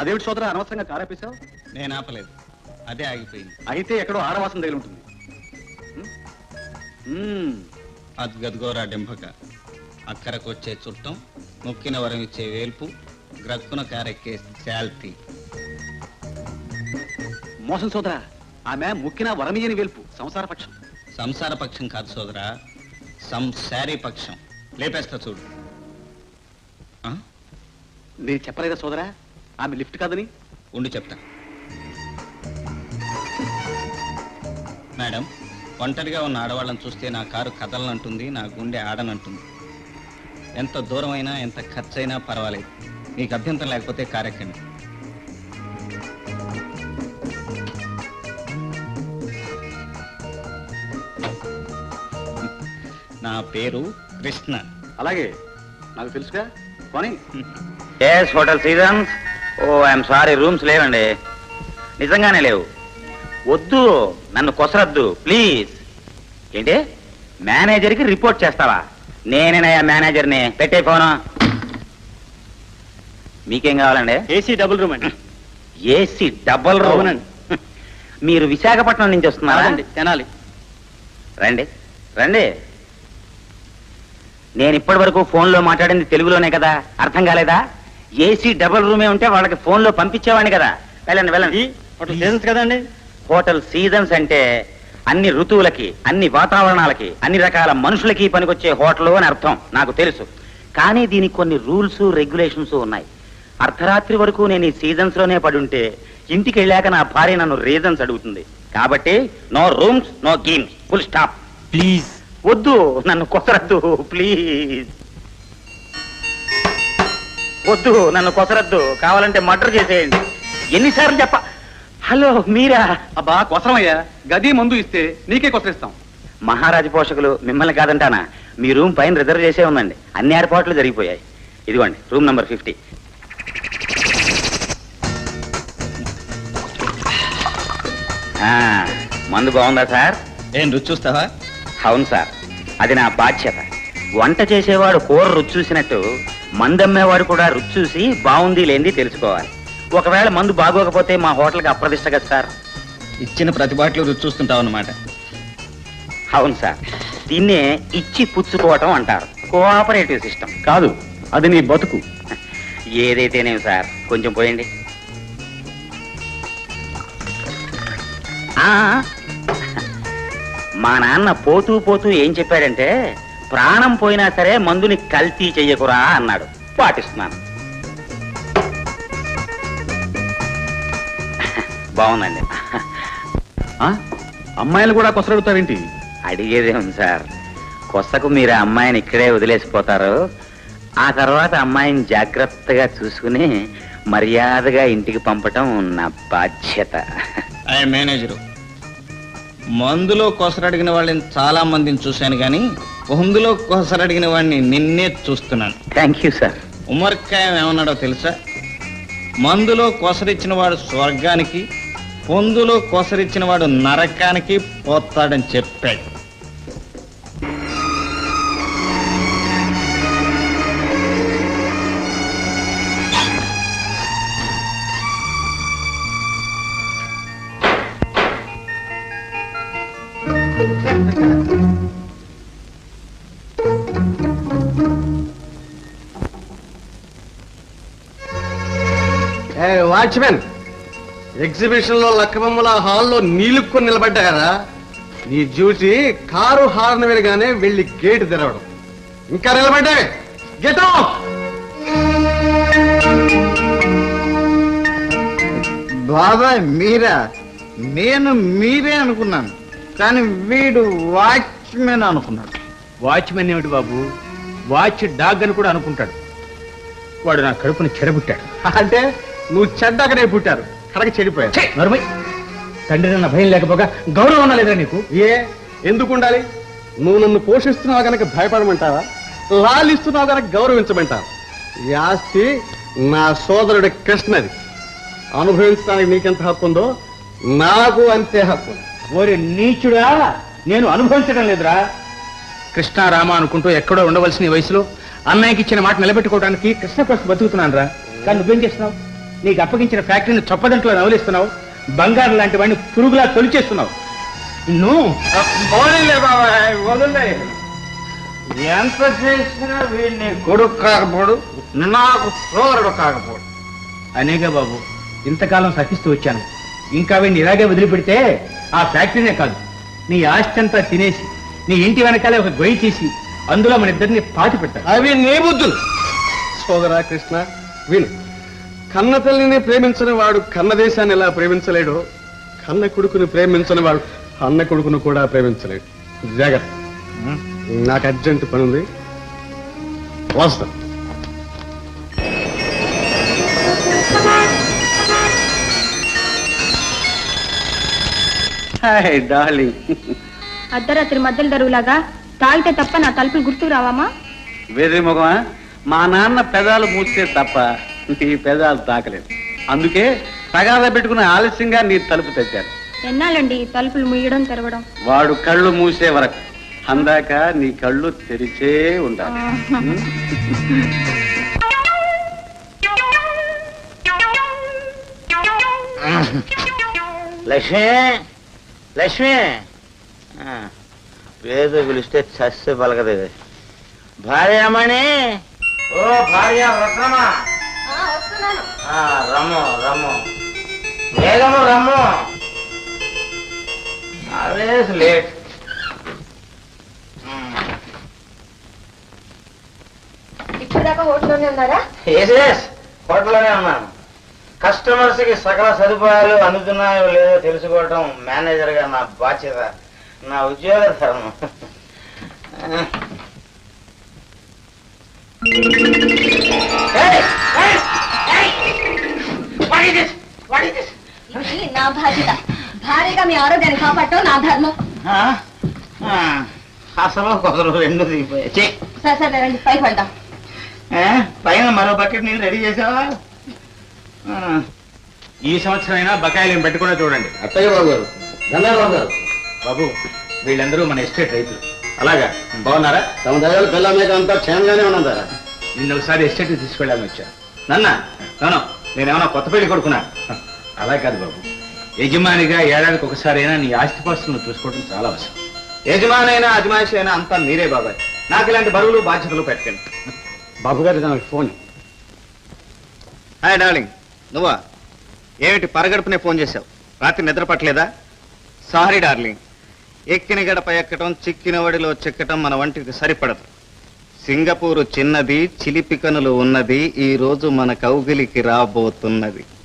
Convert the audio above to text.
అదేమిటి సోదరా అనవసరంగా కారాపేశావు నేను ఆపలేదు. అదే ఆగిపోయింది. అయితే ఎక్కడో ఆడవాసం తగిలి ఉంటుంది. అద్గద్గోరా డెంపక. అక్కరకు వచ్చే చుట్టం ముక్కిన వరం ఇచ్చే వేల్పు గ్రక్కున కారెక్కే శాల్తీ. మోసం సోదరా ఆమె ముక్కిన వరమీయని వెల్పు సంసార పక్షం. సంసార పక్షం కాదు సోదరా సంసారీ పక్షం. లేపేస్తా చూడు? నేను చెప్పలేదా సోదరా? ఆమె లిఫ్ట్ కాదని? ఉండి చెప్తా. మేడం ఒంటరిగా ఉన్న ఆడవాళ్ళని చూస్తే నా కారు కదలనంటుంది నా గుండె ఆడనంటుంది. ఎంత దూరమైనా ఎంత ఖర్చైనా పర్వాలేదు. మీకు అభ్యంతరం లేకపోతే కారు ఎక్కండి నా పేరు కృష్ణ. అలాగే. నాకు తెలుసుగా. కొని yes hotel seasons oh I'm sorry rooms లేవండి. నిజంగానే లేవు. వద్దు నన్ను కొసరద్దు ప్లీజ్. ఏంటి? మేనేజర్కి రిపోర్ట్ చేస్తావా? నేనేనయ్యా మేనేజర్ని. పెట్టే ఫోను. మీకేం కావాలండి? ఏసీ డబుల్ రూమ్ అండి. AC double room? అవునండి. మీరు విశాఖపట్నం నుంచి వస్తున్నారా? కాదండి తెనాలి. రండి రండి. నేను ఇప్పటి వరకు ఫోన్లో మాట్లాడింది తెలుగులోనే కదా. అర్థం కాలేదా? ఏసీ డబుల్ రూమే ఉంటే వాళ్ళకి ఫోన్లో పంపించేవాడిని కదా. వెళ్ళండి వెళ్ళండి. సీజన్స్ కదండి? హోటల్ సీజన్స్ అంటే అన్ని ఋతువులకి అన్ని వాతావరణాలకి అన్ని రకాల మనుషులకి పనికొచ్చే హోటల్ అని అర్థం నాకు తెలుసు. కానీ దీనికి కొన్ని రూల్స్ రెగ్యులేషన్స్ ఉన్నాయి. అర్ధరాత్రి వరకు నేను ఈ సీజన్స్లోనే పడి ఉంటే ఇంటికి వెళ్ళాక నా భార్య నన్ను రీజన్స్ అడుగుతుంది. కాబట్టి no rooms no games full stop please వద్దు నన్ను కొసరద్దు ప్లీజ్ వద్దు నన్ను కొసరద్దు. కావాలంటే మర్డర్ చేసేయండి. ఎన్నిసార్లు చెప్ప హలో మీరా? అబ్బా కొసరమయ్యా. గది మందు ఇస్తే నీకే కొసరిస్తాం. మహారాజు పోషకులు మిమ్మల్ని కాదంటానా? మీ రూమ్ పైన రిజర్వ్ చేసే ఉందండి. అన్ని ఏర్పాట్లు జరిగిపోయాయి. ఇదిగోండి రూమ్ నంబర్ ఫిఫ్టీ. మందు బాగుందా సార్? ఏం రుచి చూస్తావా? అవును సార్. అది నా బాధ్యత. వంట చేసేవాడు కూర రుచి చూసినట్టు మందమ్మేవాడు కూడా రుచి చూసి బాగుంది లేనిది తెలుసుకోవాలి. ఒకవేళ మందు బాగోకపోతే మా హోటల్కి అప్రదిష్ట కదా సార్. ఇచ్చిన ప్రతి బాటిలో రుచి చూస్తుంటావు అనమాట అవును సార్. దీన్నే ఇచ్చి పుచ్చుకోవటం అంటారు. Cooperative system. కాదు అది నీ బతుకు. ఏదైతేనేం సార్? కొంచెం పోయండి. ఆ, మా నాన్న పోతూ పోతూ ఏం చెప్పాడంటే ప్రాణం పోయినా సరే మందుని కల్తీ చెయ్యకురా అన్నాడు. పాటిస్తున్నాను. బాగుందండి. ఆ? అమ్మాయిలు కూడా కొసరడుతావేంటి అడిగేదే ఉంది సార్. కొత్తకు మీరు ఆ అమ్మాయిని ఇక్కడే వదిలేసిపోతారు. ఆ తర్వాత అమ్మాయిని జాగ్రత్తగా చూసుకుని మర్యాదగా ఇంటికి పంపటం నా బాధ్యత. ఆయన మేనేజరు. మందులో కొసరడిగిన వాళ్ళని చాలా మందిని చూశాను కానీ పొందులో కొసరడిగిన వాడిని నిన్నే చూస్తున్నాను. థ్యాంక్ యూ సార్ ఉమర్కాయం ఏమన్నాడో తెలుసా? మందులో కొసరిచ్చిన వాడు స్వర్గానికి పొందులో కొసరిచ్చిన వాడు నరకానికి పోతాడని చెప్పాడు. వాచ్మెన్ ఎగ్జిబిషన్లో లక్కబొమ్మల హాల్లో నీలుక్కొని నిలబడ్డారా? నీ డ్యూటీ కారు హార్న్ వినగానే వెళ్ళి గేటు తెరవడం. ఇంకా నిలబడ్డావే గెట్ బాబాయ్ మీరా? నేను మీరే అనుకున్నాను. కానీ వీడు వాచ్మెన్ అనుకున్నాడు. వాచ్మెన్ ఏమిటి బాబు? వాచ్ డాగ్ అని కూడా అనుకుంటాడు. వాడు నా కడుపుని చెడబుట్టాడు అంటే? నువ్వు చెడ్డకనే పుట్టారు. కడక నరుమై తండ్రి నన్న భయం లేకపోగా గౌరవం లేదా నీకు. ఏ? ఎందుకు ఉండాలి నువ్వు నన్ను పోషిస్తున్నావు గనక భయపడమంటావా? లాలిస్తున్నావు గనక గౌరవించమంటావా? ఈ ఆస్తి నా సోదరుడి కృష్ణది. అనుభవించడానికి నీకెంత హక్కు ఉందో నాకు అంతే హక్కు. ఓరి నీచుడా నేను అనుభవించడం లేదురా. కృష్ణ రామ అనుకుంటూ ఎక్కడో ఉండవలసిన ఈ వయసులో అన్నయ్యకి ఇచ్చిన మాట నిలబెట్టుకోవడానికి కృష్ణ కోసం బతుకుతున్నాను రా కానీ నువ్వేం చేస్తున్నావు? నీకు అప్పగించిన ఫ్యాక్టరీని చొప్పదంట్లో నవలిస్తున్నావు. బంగారం లాంటి వాడిని పురుగులా తొలిచేస్తున్నావు. వదిలే. ఎంత చేసినా వీడిని కొడుకు కాకపోడు నాకు సోదరుడు కాకపోడు. అనేగా బాబు ఇంతకాలం సహిస్తూ వచ్చాను. ఇంకా వీడిని ఇలాగే వదిలిపెడితే ఆ ఫ్యాక్టరీనే కాదు. నీ ఆస్తి అంతా తినేసి నీ ఇంటి వెనకాలే ఒక గొయ్యి తీసి అందులో మన ఇద్దరిని పాతి పెట్టారు అవి నీ బుద్ధులు. సోదరా కృష్ణ విను. కన్న తల్లిని ప్రేమించని వాడు కన్న దేశాన్ని ఎలా ప్రేమించలేడు కన్న కొడుకుని ప్రేమించని వాడు అన్న కొడుకును కూడా ప్రేమించలేడు. జాగ్రత్త. నాకు అర్జెంట్ పని ఉంది వస్తా. హాయ్ డార్లింగ్ అర్ధరాత్రి మధ్యలో దరువులాగా తాగితే తప్ప నా తలుపులు గుర్తుకు రావామా వెర్రి మొగమా? మా నాన్న పెదాలు మూస్తే తప్ప నీ పెదాలు తాకలేదు. అందుకే తగాద పెట్టుకుని ఆలస్యంగా నీ తలుపు తెచ్చాను. ఎన్నాలండి తలుపులు ముయ్యడం తెరవడం? వాడు కళ్ళు మూసే వరకు. అందాక నీ కళ్ళు తెరిచే ఉండాలి? లక్ష్మి లక్ష్మి. ఆ, పేరు పిలిస్తే చస్తే పలకదు. భార్యమణి ఓ భార్య రత్నమా? రమ్ము రమ్ము. వేగము రమ్ము. ఆల్వేస్ లేట్ ఇప్పుడు దాకా హోటల్లోనే ఉన్నారా? ఎస్ ఎస్ హోటల్లోనే ఉన్నాను. కస్టమర్స్కి సకల సదుపాయాలు అందుతున్నాయో లేదో తెలుసుకోవటం మేనేజర్గా నా బాధ్యత నా ఉద్యోగ ధర్మం. Hey! Hey! Hey! What is this? What is this? ఇది నా బాధ్యత భారీగా మీ ఆరోగ్యాన్ని కాపాడటం నా ధర్మం ఆ? ఆ, అసలు కుదరు రెండు దిగిపోయాయి ఛీ! సరే సరే రండి పైకి వెళ్దాం ఏ? పైన మరో బకెట్ నీళ్ళు రెడీ చేసావా ఆ. ఈ సంవత్సరం బకాయిలు ఏం పెట్టకుండా చూడండి అత్తయ్య బాబు గారు గంగారావు గారు బాబు వీళ్ళందరూ మన ఎస్టేట్ రైతులు అలాగా బాగున్నారా తమ దయాలు పిల్ల మీద అంతా క్షేమంగానే ఉన్నదారా నిన్న ఒకసారి ఎస్టేట్ తీసుకెళ్ళాలని వచ్చాను నన్న నన్ను నేనేమన్నా కొత్త పెళ్ళి కొడుకున్నా అలా కాదు బాబు. యజమానిగా ఏడాదికి ఒకసారి అయినా నీ ఆస్తిపాస్తులను చూసుకోవడం చాలా అవసరం. యజమానైనా అజమాయిషి అయినా అంతా మీరే బాబాయ్. నాకు ఇలాంటి బరువులు బాధ్యతలు పెట్టండి బాబు గారు నాకు ఫోన్. Hi darling. నువ్వా? ఏమిటి పరగడుపునే ఫోన్ చేశావు? రాత్రి నిద్ర పట్టలేదా? Sorry darling. ఎక్కిన గడప ఎక్కటం చిక్కిన వడిలో చిక్కటం మన వంటికి సరిపడదు. సింగపూరు చిన్నది చిలిపికనులు ఉన్నది ఈ రోజు మన కౌగిలికి రాబోతున్నది.